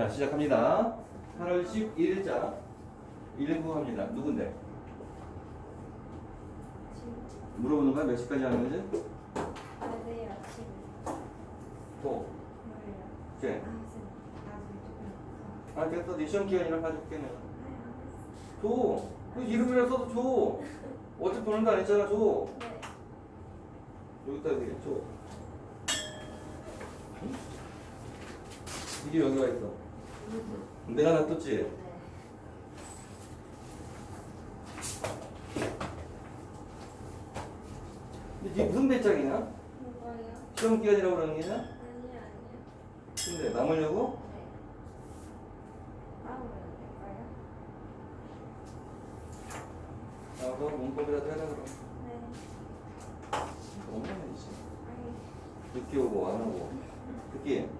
자, 시작합니다. 8월 11일자 1부 합니다. 누군데? 물어보는 거야? 몇 시까지 하는 거지? 아세요 지금 또. 뭐예요? 이제. 아 쌤, 나중에 조금 아, 됐어. 네 시험 기간이랑 가져올게 내가. 네 줘. 그 이름이라 써도 줘. 어차피 보는도 안 했잖아. 줘. 네 여기다 여기 줘. 이게 여기가 있어. 내가 놔뒀지? 네. 근데 이게 무슨 배짱이냐? 뭐가요? 시험 기간이라고 그러는 게냐? 아니요 아니요 근데 남으려고? 네 아무래도 될까요? 나와서 문법이라도 해라 그럼. 네 너무하지. 아니 늦게 오고 안 오고. 듣기. 그네.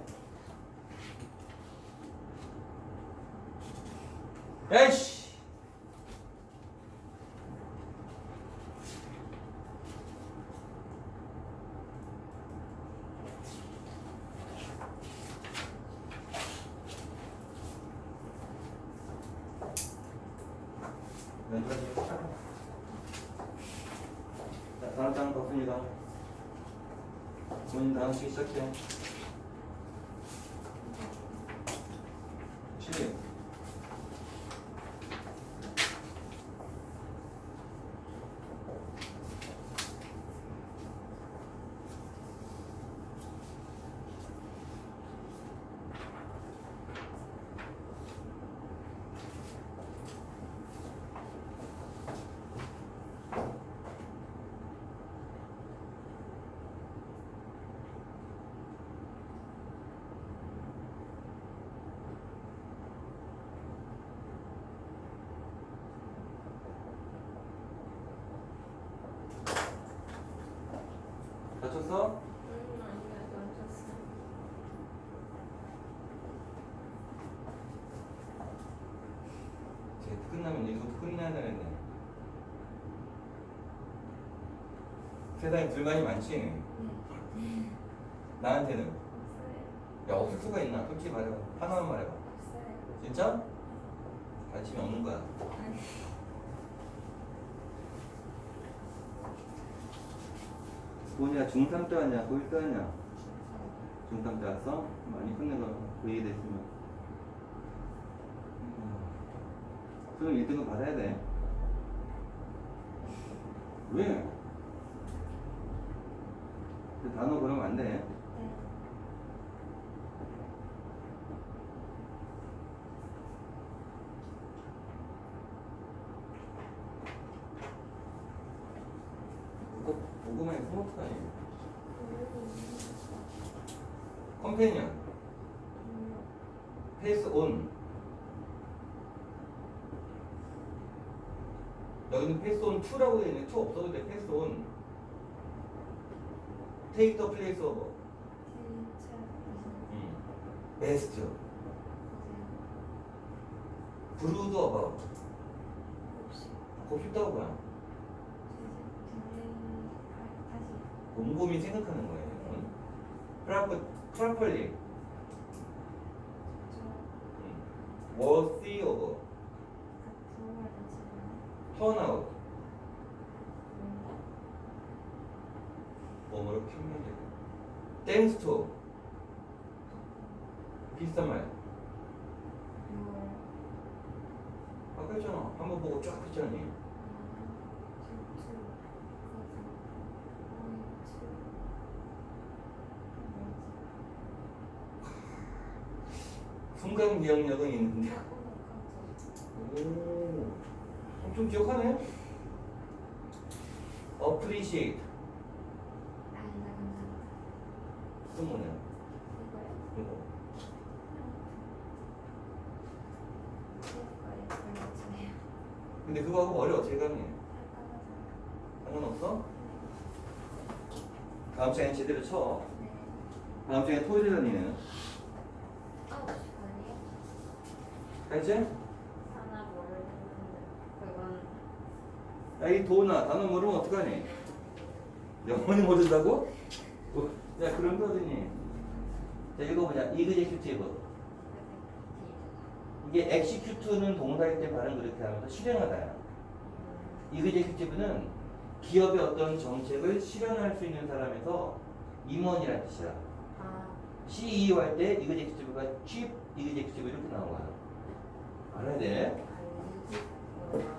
야이씨. 왼쪽이 자, 다음 장 봤습니다. 본인 다음 시 시작해. 7. 다쳤어? 음 아니요 멈췄어요 쟤 끝나면 이거부터 끝나야 되겠네. 세상에 불만이 많지? 네 나한테는. 야, 없을 수가 있나? 솔직히 말해봐. 하나만 말해봐. 진짜? 관심이 없는 거야. 아니 뭐냐, 중3 때 왔냐? 고1 때 왔냐? 중3 때 왔어? 많이 끝내서 그 얘기 됐으면. 음. 수능 1등급 받아야 돼. 왜? 그 단어 그러면 안 돼. 그거. 음, 컴페니언, 음, 페이스 온. 여기는 페이스 온 2라고 되어 있는데 2 없어도 돼. 페이스 온. 테이크 더 플레이스 오버. 진짜 음. 맞아요 브루드 어바웃. 혹시 곱씹다고 뭐야? 다시 곰곰이 생각하는 거예요. 응? 프라퍼, 프라퍼리. 저 워시 오버. 턴아웃. 뭔가 뭐뭐로 키우면 되고. 투. 비슷한 말. 뭘 아까 했잖아. 한 번 보고 쫙 했잖니. 순간 기억력은 있는데. 오. 엄청 기억하네. appreciate. 그 뭐냐? 이거. 근데 그거하고 머리 어떻게 가니? 상관없어? 다음 시간에 제대로 쳐. 다음 시간에 토요일에 다니는. 알지? 하나 모르겠는데 그건 야, 이 도나 단어 모르면 어떡하니? 영원히 모른다고? 어, 야 그런 거더니 자 읽어보자. 이그제큐티브. 이게 execute는 동사일 때 발음 그렇게 하면서 실행하다야. 이그제큐티브는 기업의 어떤 정책을 실현할 수 있는 사람에서 임원이라는 뜻이야. 아, CEO 할때 이그제큐티브가 chief executive 이렇게 나온 거야 알아야 돼? 알리지.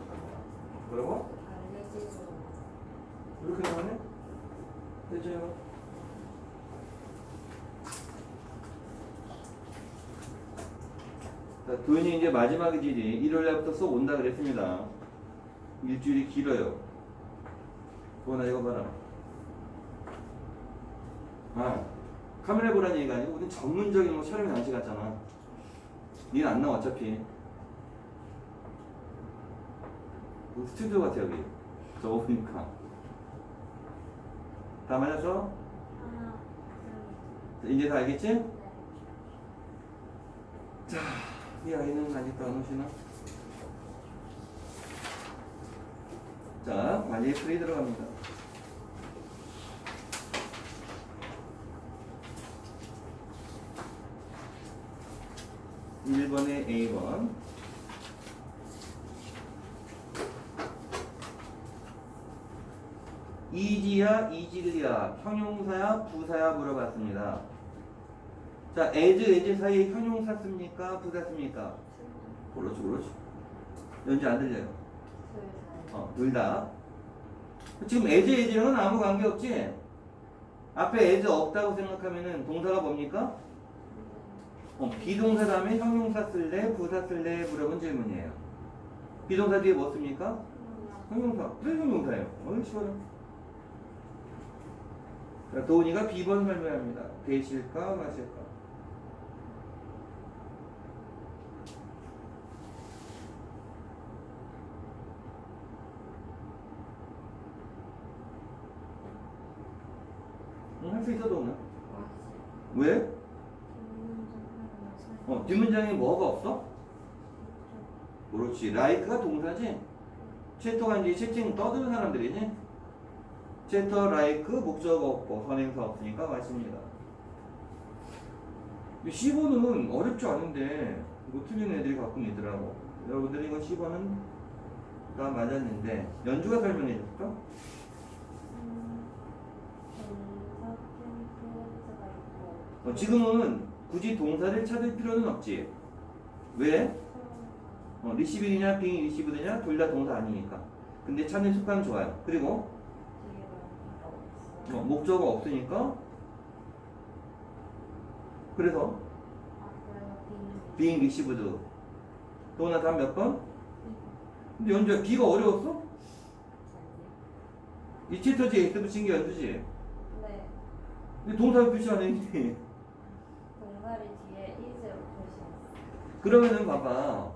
이렇게 나오네? 됐죠 자, 도현이 이제 마지막이지 일요일 날부터 수업 온다 그랬습니다. 일주일이 길어요. 도현아 이거 봐라. 아 카메라 보라는 얘기가 아니고 우리 전문적인 뭐 촬영 장치 같잖아. 니는 안 나와 어차피. 뭐 스튜디오 같아 여기. 저거 보니까. 다 맞았어? 둘, 이제 다 알겠지? 넷. 이 아이는 아직도 안 오시나? 자, 관리에 프리 들어갑니다. 일번에 A번 이지야 이지리야 형용사야 부사야 물어봤습니다. 자, as, as 사이에 형용사 씁니까? 부사 씁니까? 그렇지, 그렇지. 연주 안 들려요. 어, 둘 다. 지금 as, as랑은 아무 관계 없지? 앞에 as 없다고 생각하면은 동사가 뭡니까? 어, 비동사 다음에 형용사 쓸래? 부사 쓸래? 물어본 질문이에요. 비동사 뒤에 뭐 씁니까? 형용사. 그래, 형용사예요. 어이, 시원해. 자, 도훈이가 B번 설명합니다. 되실까, 마실까? 응, 할수 있어, 도훈아. 왜? 어, 뒷문장에 뭐가 없어? 그렇지. 라이크가 동사지? 채터가 이제 채팅 떠드는 사람들이지? 채터, 라이크, 목적어 없고 선행사 없으니까 맞습니다. 10번은 어렵지 않은데 이거 틀린 애들이 가끔 있더라고. 여러분들이 이거 10번은 다 맞았는데 연주가 설명해 줄까? 어, 지금은 굳이 동사를 찾을 필요는 없지. 왜? 어, 리시빙이냐 빙이 리시브드냐 둘 다 동사 아니니까. 근데 찾는 습관 좋아요. 그리고 어, 목적어 없으니까 그래서 being received 또나 다음 몇 번? 근데 연주야 B가 어려웠어? 이 챕터지에 X 붙인 게 연주지 네. 근데 동사 표시 안 했니? 동사리 뒤에 is로 표시했어. 그러면은 봐봐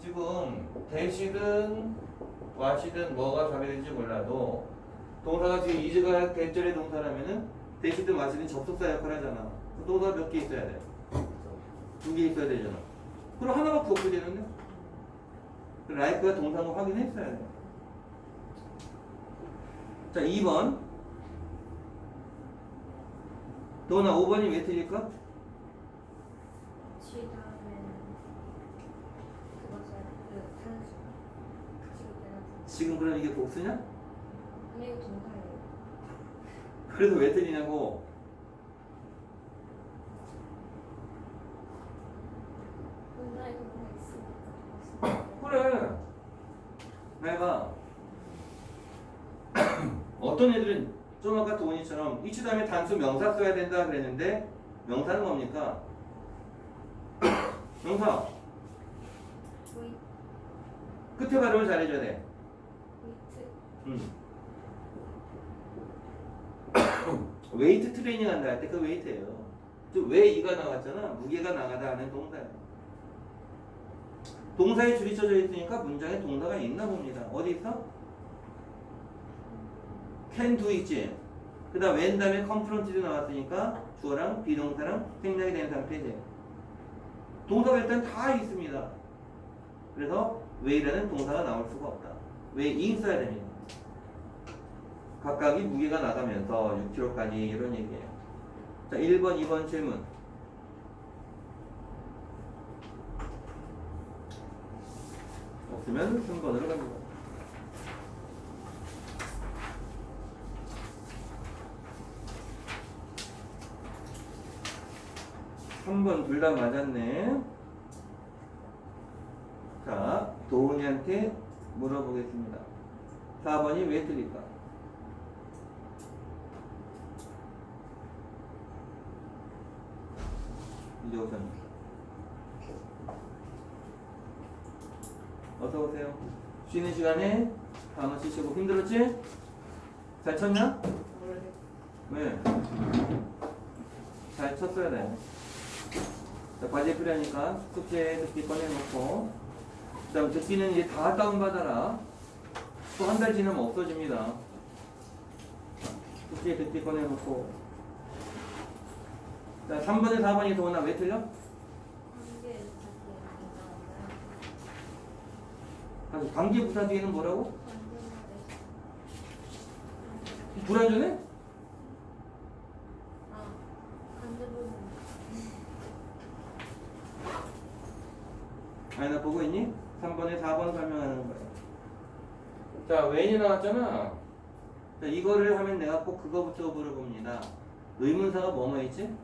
지금 대시든 와시든 뭐가 답이 될지 몰라도 동사가 지금 이즈가 대절의 동사라면은 대시든 와시든 접속사 역할을 하잖아 동사 몇 개 있어야 돼? 두 개 있어야 되잖아 그럼 하나밖에 없게 되는데 라이크가 동사인 거 확인했어야 돼 자, 2번. 도나 5번이 왜 틀릴까? 다음에 그 단수. 지금 내가 지금 그럼 이게 복수냐? 아니 이거 동사예요. 그래서 왜. 동사 있으니까. 그래. 내가 어떤 애들은 좀 아까 도훈이처럼 이치 다음에 단수 명사 써야 된다 그랬는데 명사는 뭡니까? 웨이 끝에 발음을 잘해줘야 돼. 웨이트 음. 웨이트 트레이닝 한다 할 때 그 웨이트예요. 왜 이가 나왔잖아. 무게가 나가다 하는 동사예요. 동사에 줄이 쳐져 있으니까 문장에 동사가 있나 봅니다. 어디 있어? can do 있지. 그다음 when 다음에 confront도 나왔으니까 주어랑 비동사랑 생략이 된 상태지. 동사가 일단 다 있습니다. 그래서 왜이라는 동사가 나올 수가 없다. 왜 ing 써야 됩니다. 각각이 무게가 나가면서 6kg까지 이런 얘기예요. 자, 1번, 2번 질문. 없으면 3번으로 갑니다. 3번 둘 다 맞았네. 자, 도훈이한테 물어보겠습니다. 4번이 왜 틀릴까? 이재호선 어서 오세요. 쉬는 시간에 단어 치시고 힘들었지? 잘 쳤냐? 왜? 잘 쳤어야 돼. 자, 과제 필요하니까 숙제 듣기 꺼내놓고 그 다음 듣기는 이제 다 다운받아라. 또 한 달 지나면 없어집니다. 숙제 듣기 꺼내놓고 자, 3번에 4번이 도나 왜 틀려? 관계 부사 뒤에는 뭐라고? 불안전해? 아 관계 부분 아니 나 보고 있니? 3번에 4번 설명하는 거야. 자, 웬이 나왔잖아. 자, 이거를 하면 내가 꼭 그거부터 물어봅니다. 의문사가 뭐뭐 있지?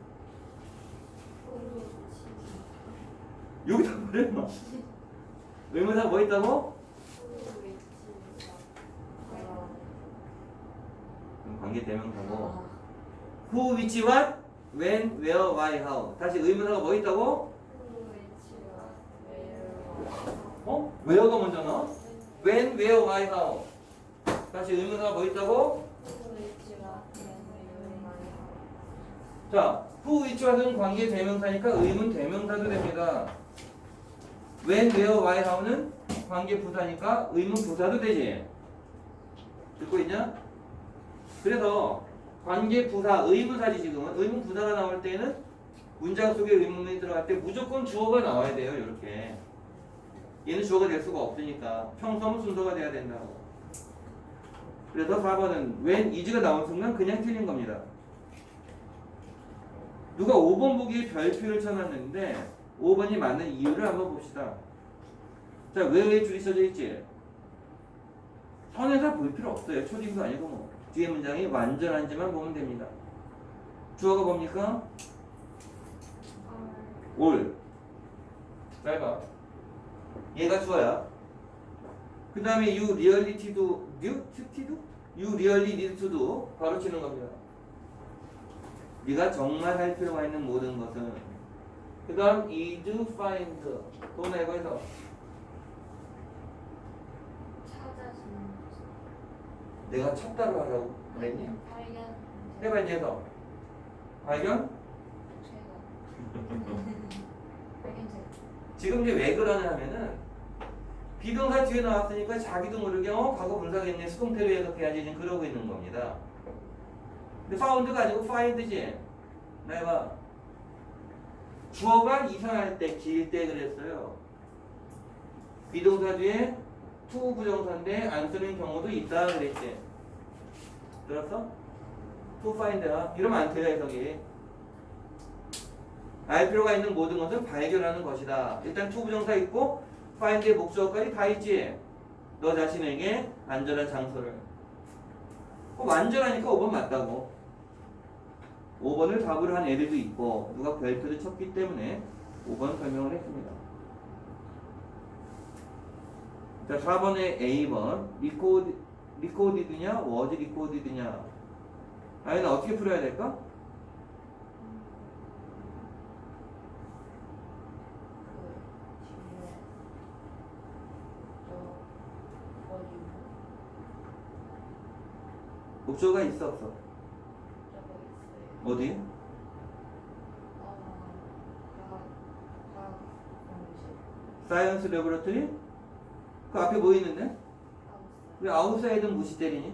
여기다 뭐래? 의문사 뭐 있다고? 음, 관계 대명사고. who, which, what, when, where, why, how. 다시 의문사가 뭐 있다고? 어? where가 먼저 나와? when, where. 다시 의문사가 뭐 있다고? 자, who, which, 관계 대명사니까 의문 대명사도 됩니다. when, where, why, how는 관계 부사니까 의문 부사도 되지. 듣고 있냐? 그래서 관계 부사 의문사지 지금은 의문 부사가 나올 때는 문장 속에 의문문이 들어갈 때 무조건 주어가 나와야 돼요. 이렇게. 얘는 주어가 될 수가 없으니까 평소문 순서가 돼야 된다고. 그래서 4번은 when is가 나온 순간 그냥 틀린 겁니다. 누가 5번 보기에 별표를 쳐놨는데 5번이 맞는 이유를 한번 봅시다. 자, 왜 왜 줄이 써져 있지? 선에서 볼 필요 없어요. 초딩도 아니고 뭐. 뒤에 문장이 완전한지만 보면 됩니다. 주어가 뭡니까? 올. 잘 봐. 얘가 주어야. 그 다음에 you do, to do? you really need to do 바로 치는 겁니다. 네가 정말 할 필요가 있는 모든 것은 그 다음 is find 또 내고해서 내가 찾다로 하라고 그랬니? 해봐 이제 해서 발견? 지금 이제 왜 그러냐 하면은 비동사 뒤에 나왔으니까 자기도 모르게 어 과거 분사겠네 수동태로 해석해야지 지금 그러고 있는 겁니다. 근데 found가 아니고 find지. 내가 주어가 이상할 때, 길 때 그랬어요. 비동사 뒤에 to 부정사인데 안 쓰는 경우도 있다 그랬지. 들었어? to find야. 이러면 안 돼요 해석이. 알 필요가 있는 모든 것은 발견하는 것이다. 일단 to 부정사 있고 find의 목적어까지 다 있지. 너 자신에게 안전한 장소를. 꼭 안전하니까 5번 맞다고. 5번을 답으로 한 애들도 있고 누가 별표를 쳤기 때문에 5번 설명을 했습니다. 자, 4번에 A번 리코드 리코디드냐 워즈 리코디드냐 아이는 어떻게 풀어야 될까? 목적어가 있어 없어? 어디? 사이언스 레보레토리? 그 앞에 뭐 있는데? 왜 아웃사이드는 무시 때리니?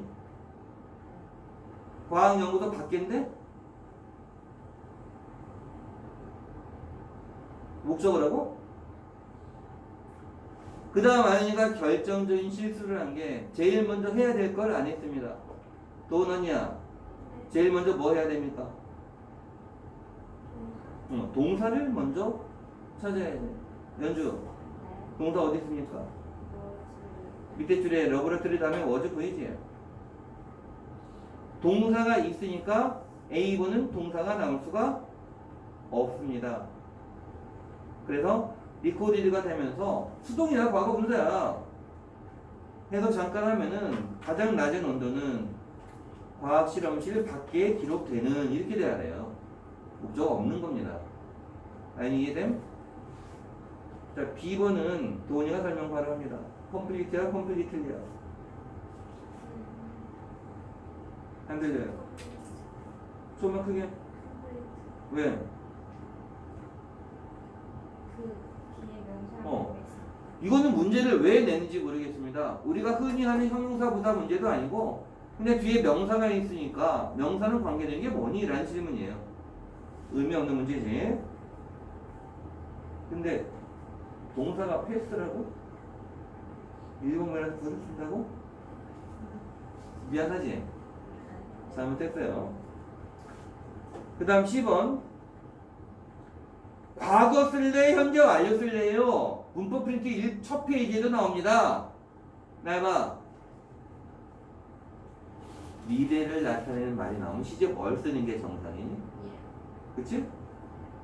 과학 연구소 밖인데? 목적어라고? 그 다음 아연이가 결정적인 실수를 한 게 제일 먼저 해야 될 걸 안 했습니다. 도는이야. 제일 먼저 뭐 해야 됩니까? 어, 동사를 먼저 찾아야 돼. 연주, 동사 어디 있습니까? 밑에 줄에 러브러트리 다음에 워즈 보이지? 동사가 있으니까 A분은 동사가 나올 수가 없습니다. 그래서 리코디드가 되면서 수동이나 과거 분사야. 해서 잠깐 하면은 가장 낮은 온도는 과학 실험실 밖에 기록되는 이렇게 돼야 돼요. 목적 없는 겁니다. 아니 이해됨? 자 B번은 도훈이가 설명 바로 합니다. 컴플리트야 컴플리트야 안 들려요. 좀만 크게 왜? 그 어. 이거는 문제를 왜 내는지 모르겠습니다. 우리가 흔히 하는 형용사 부사 문제도 아니고 근데 뒤에 명사가 있으니까 명사는 관계되는 게 뭐니? 라는 질문이에요. 의미 없는 문제지. 근데 동사가 패스라고? 일본말에서 그걸 쓴다고? 미안하지? 잘못했어요. 그 다음 10번. 과거 쓸래, 현재 완료 쓸래요? 문법 프린트 1, 첫 페이지에도 나옵니다. 나해봐. 미래를 나타내는 말이 나오면 시제 뭘 쓰는 게 정상이니? 그치?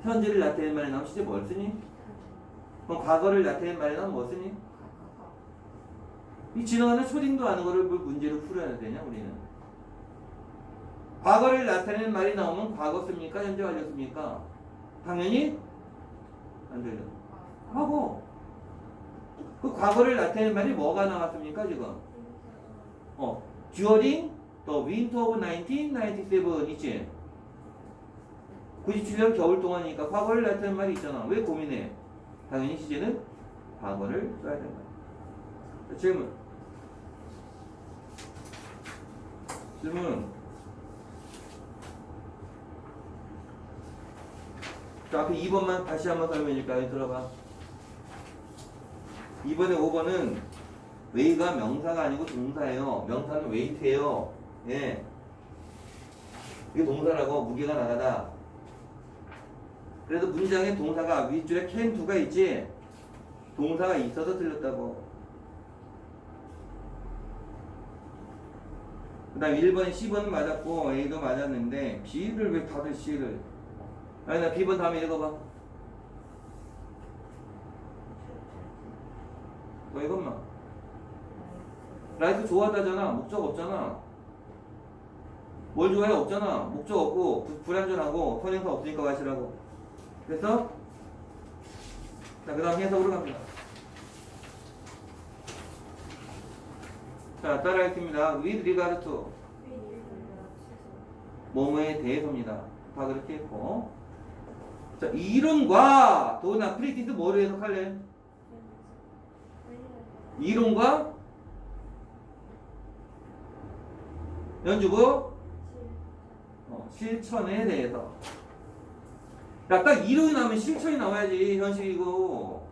현재를 나타내는 말이 나오면 시제 뭘 쓰니? 그럼 과거를 나타내는 말이 나오면 뭐 쓰니? 이 지나가는 초딩도 아는 거를 뭘 문제로 풀어야 되냐 우리는 과거를 나타내는 말이 나오면 과거 씁니까? 현재 완료 씁니까? 당연히 안 돼요 과거 그 과거를 나타내는 말이 뭐가 나왔습니까 지금? 어 during the winter of 1997 있지? 97년 겨울 동안이니까 과거를 나타내는 말이 있잖아. 왜 고민해? 당연히 시제는 과거를 써야 된다 자, 질문. 질문. 자 앞에 2번만 다시 한번 설명해줄까요? 들어봐. 2번에 5번은 웨이가 명사가 아니고 동사예요. 명사는 웨이트예요 예. 이게 동사라고 무게가 나가다. 그래서 문장에 동사가 윗줄에 can do가 있지? 동사가 있어서 틀렸다고. 그 다음 1번, 10번은 맞았고 A도 맞았는데 B를 왜 다들 C를? 아니 나 B번 다음에 읽어봐. 너 이것만 라이트 좋아하다잖아. 목적 없잖아 뭘 좋아해? 없잖아. 목적 없고 부- 불완전하고 선행사 없으니까 마시라고. 그래서 자 그 다음 해석으로 갑니다. 자 따라하겠습니다. With regard to. 뭐뭐에 대해서입니다. 다 그렇게 했고. 자 이론과 도나 프리티스 뭐를 해석할래? 이론과 연주부? 어, 실천에 대해서 야딱 이론이 나오면 실천이 나와야지 현실이고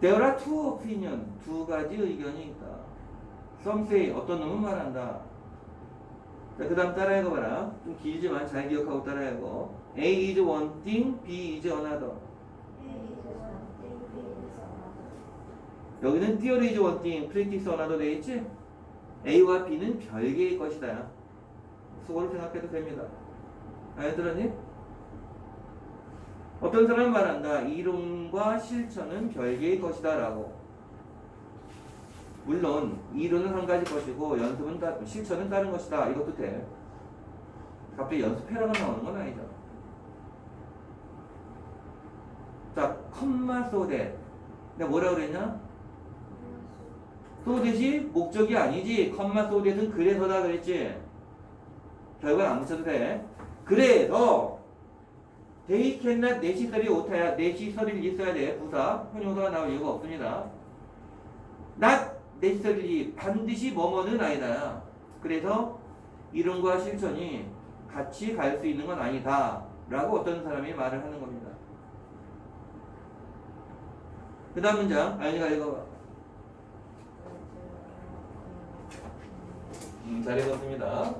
There are two opinion 두 가지 의견이 있다 Some say 어떤 놈은 말한다 자, 그 다음 따라해가 봐라 좀 길지만 잘 기억하고 따라해고 A is one thing, B is another 여기는 theory is one thing, practice another 돼 있지? A와 B는 별개의 것이다. 수고를 생각해도 됩니다. 알아들었니? 어떤 사람은 말한다. 이론과 실천은 별개의 것이다. 라고. 물론, 이론은 한 가지 것이고, 연습은 다, 실천은 다른 것이다. 이것도 돼. 갑자기 연습해라가 나오는 건 아니죠. 자, 컴마 소대. 내가 뭐라 그랬냐? 소댓이 목적이 아니지. 컴마 소댓은 그래서다 그랬지. 결과는 안 붙여도 돼. 그래서 they cannot necessarily 오타야 necessarily 있어야 돼. 부사. 형용사가 나올 이유가 없습니다. not necessarily 반드시 뭐뭐는 아니다. 그래서 이론과 실천이 같이 갈 수 있는 건 아니다. 라고 어떤 사람이 말을 하는 겁니다. 그 다음 문장, 아연이가 읽어봐. 음, 잘 읽었습니다.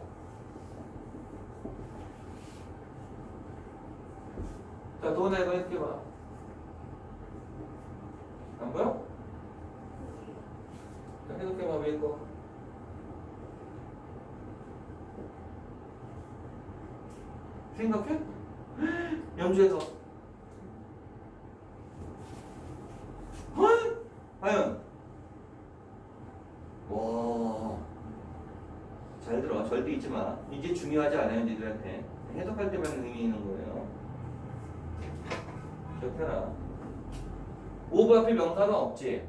자, 도나 이거 이렇게 봐. 안 보여? 자, 해석해봐, 왜 이거? 생각해? 연주해서. 잊지 마. 이제 중요하지 않아요, 니들한테. 해석할 때만 의미 있는 거예요. 기억해라. 오브 앞에 명사가 없지.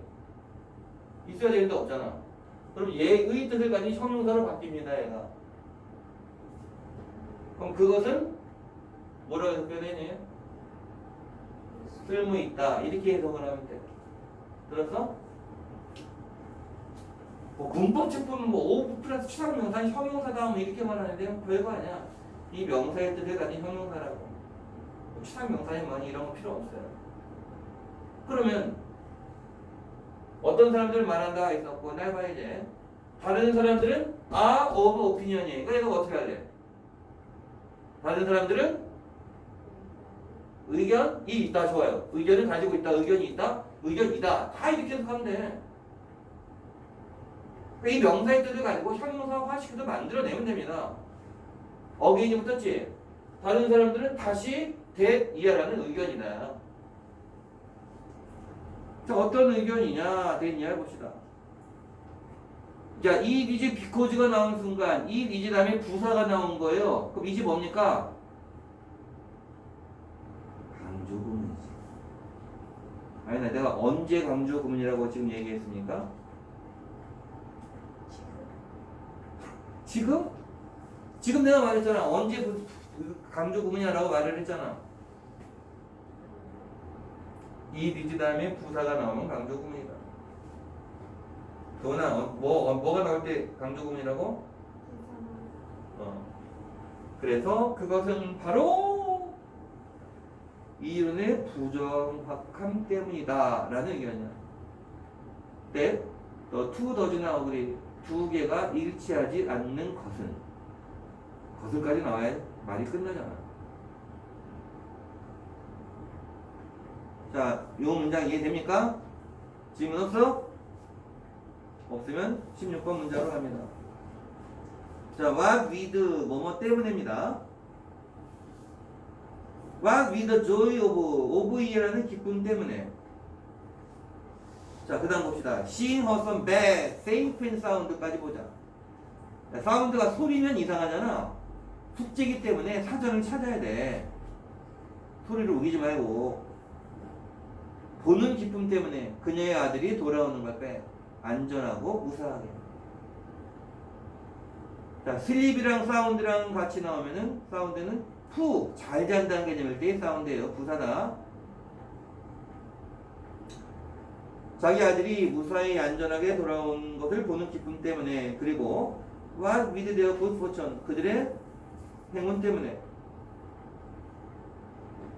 있어야 되는데 없잖아. 그럼 얘의 뜻을 가진 형용사로 바뀝니다, 얘가. 그럼 그것은 뭐라고 해석해야 되니? 쓸모 있다. 이렇게 해석을 하면 돼. 들었어? 뭐 문법 책 보면 뭐 오브 플러스 추상 명사 형용사 다음에 이렇게 말하는데 별거 아니야. 이 명사의 뜻을 가진 형용사라고. 뭐 추상 명사니 뭐니 이런 거 필요 없어요. 그러면 어떤 사람들 말한다 있었고 날 봐야 이제 다른 사람들은 아 오브 오피니언이 그래서 어떻게 할래? 다른 사람들은 의견이 있다 좋아요. 의견을 가지고 있다 의견이 있다 의견이다 다 이렇게 해석하면 돼. 그러니까 이 명사의 뜻을 가지고 형용사화시켜서 만들어내면 됩니다. 어게인이 붙었지? 다른 사람들은 다시 대이하라는 의견이다. 자, 어떤 의견이냐, 대이하 봅시다. 자, 이 이즈 비코즈가 나온 순간, 이 이즈 다음에 부사가 나온 거예요. 그럼 이즈 뭡니까? 강조구문이지. 아니, 나 내가 언제 강조구문이라고 지금 얘기했습니까? 지금? 지금 내가 말했잖아. 언제 그- 그 강조구문이라고 말을 했잖아. 이 리즈 다음에 부사가 나오면 강조구문이다. 도나 어, 뭐 어, 뭐가 나올 때 강조구문이라고? 어. 그래서 그것은 바로 이론의 부정확함 때문이다라는 의견이야. the two does not agree 두 개가 일치하지 않는 것은 것을까지 나와야 말이 끝나잖아. 자, 이 문장 이해됩니까? 질문 없어? 없으면 16번 문장으로 갑니다. 자, what with 뭐뭐 때문에입니다. what with the joy of 이라는 기쁨 때문에. 자, 그 다음 봅시다. seeing her son bad, safe and sound까지 보자. 자, 사운드가 소리면 이상하잖아. 숙제기 때문에 사전을 찾아야 돼. 소리를 우기지 말고. 보는 기쁨 때문에 그녀의 아들이 돌아오는 걸 빼. 안전하고 무사하게. 자, 슬립이랑 사운드랑 같이 나오면은 사운드는 푹잘 잔다는 개념일 때의 사운드예요. 부사다. 자기 아들이 무사히 안전하게 돌아온 것을 보는 기쁨 때문에 그리고 what with their good fortune 그들의 행운 때문에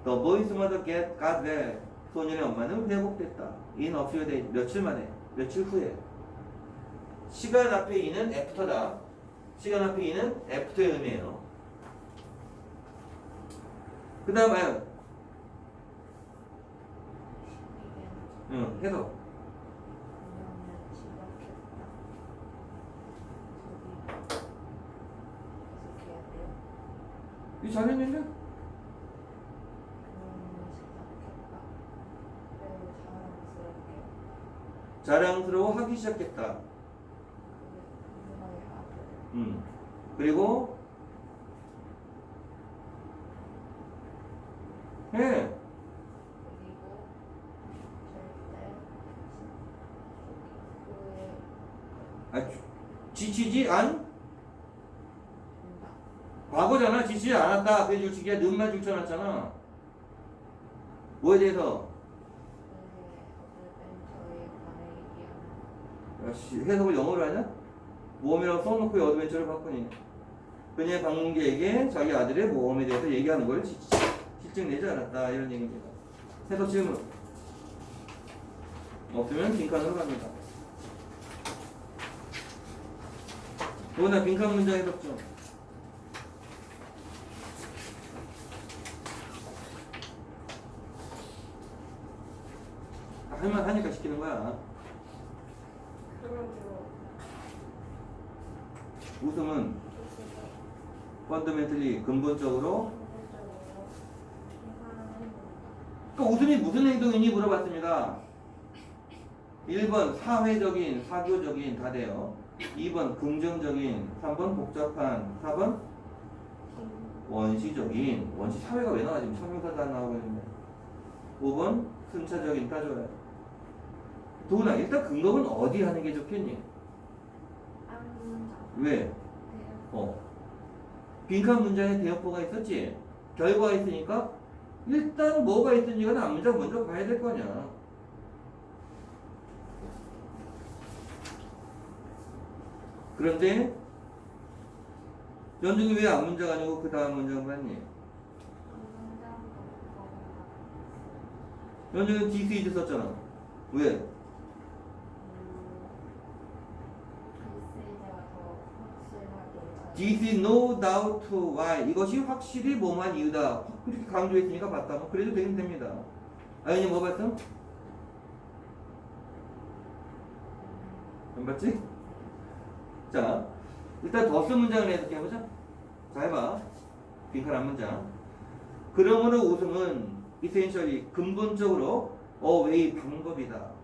The boy's mother get got well 소년의 엄마는 회복됐다. in a few days 며칠 만에 며칠 후에. 시간 앞에 이는 after다. 시간 앞에 이는 after의 의미예요. 그 다음 아요 응 해석. 이 잘했는데? 자랑스러워 하기 시작했다. 음. 그리고 해 아, 지- 지치지 않? 과거잖아. 지치지 않았다. 그래 줄치기야 는만 줄쳐놨잖아. 뭐에 대해서 야씨 해석을 영어로 하냐? 모험이라고 써놓고 어드벤처를 바꾸니 그녀의 방문객에게 자기 아들의 모험에 대해서 얘기하는 걸 시- 실증 내지 않았다 이런 얘기입니다 해석 질문 없으면 빈칸으로 갑니다 너나 빈칸 문장 해석죠. 할만 하니까 시키는 거야. 웃음은 펀더멘틀리 근본적으로 행동이다. 그러니까 웃음이 무슨 행동이니 물어봤습니다. 1번 사회적인, 사교적인 다 돼요. 2번 긍정적인, 3번 복잡한, 4번 원시적인. 원시 사회가 왜 나와 지금 청명사도 안 나오고 있는데. 5번 순차적인 따져요. 도훈아 일단 근거는 어디 하는 게 좋겠니? 안 왜? 어. 빈칸 문장에 대역보가 있었지? 결과가 있으니까 일단 뭐가 있든지가 난 문장 먼저 봐야 될 거냐. 그런데 연중이 왜 앞문장 아니고 그 다음 문장 봤니? 연중은 this is 썼잖아. 왜? This is no doubt why. 이것이 확실히 뭐만 이유다. 그렇게 강조했으니까 봤다. 뭐 그래도 되긴 됩니다. 아연이 뭐 봤어? 안 봤지? 자, 일단 더스 문장을 해석해보자. 자, 해봐. 빈칸 한 문장. 그러므로 웃음은 essentially 근본적으로 a way 방법이다.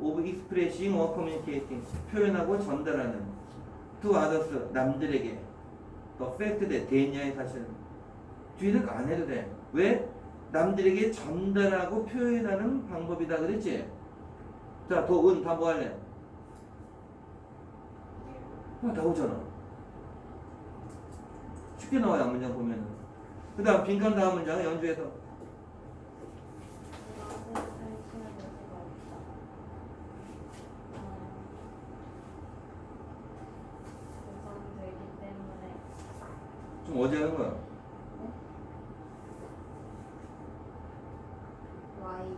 of expressing or communicating 표현하고 전달하는 to others 남들에게 the fact that 대냐의 사실 뒤에는 안 해도 돼. 왜? 남들에게 전달하고 표현하는 방법이다 그랬지? 자, 도은 다뭐 할래? 아, 나오잖아. 쉽게 나와요, 앞문장 보면은. 그 다음, 빈칸 다음 문장 연주해서. 우선되기 때문에 좀 어제 하는 거야. Y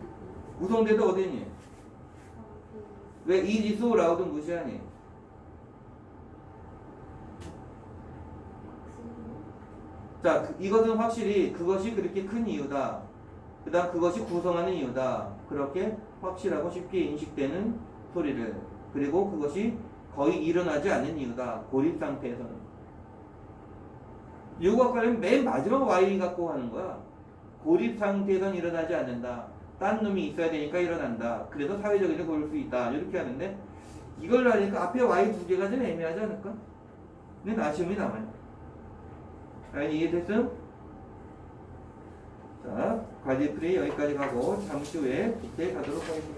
구성대도 어디 있니? 왜 이지 소 라우드 무시하니? 자, 그- 이것은 확실히 그것이 그렇게 큰 이유다. 그 다음 그것이 구성하는 이유다. 그렇게 확실하고 쉽게 인식되는 소리를. 그리고 그것이 거의 일어나지 않는 이유다. 고립 상태에서는. 요각과는 맨 마지막 Y 갖고 하는 거야. 고립 상태에서는 일어나지 않는다. 딴 놈이 있어야 되니까 일어난다. 그래서 사회적인 일 고를 수 있다. 이렇게 하는데 이걸 하니까 앞에 Y 두 개가 좀 애매하지 않을까? 근데 아쉬움이 남아요. 아니 이해됐음? 자, 과제 프레이 여기까지 가고 잠시 후에 그때 가도록 하겠습니다.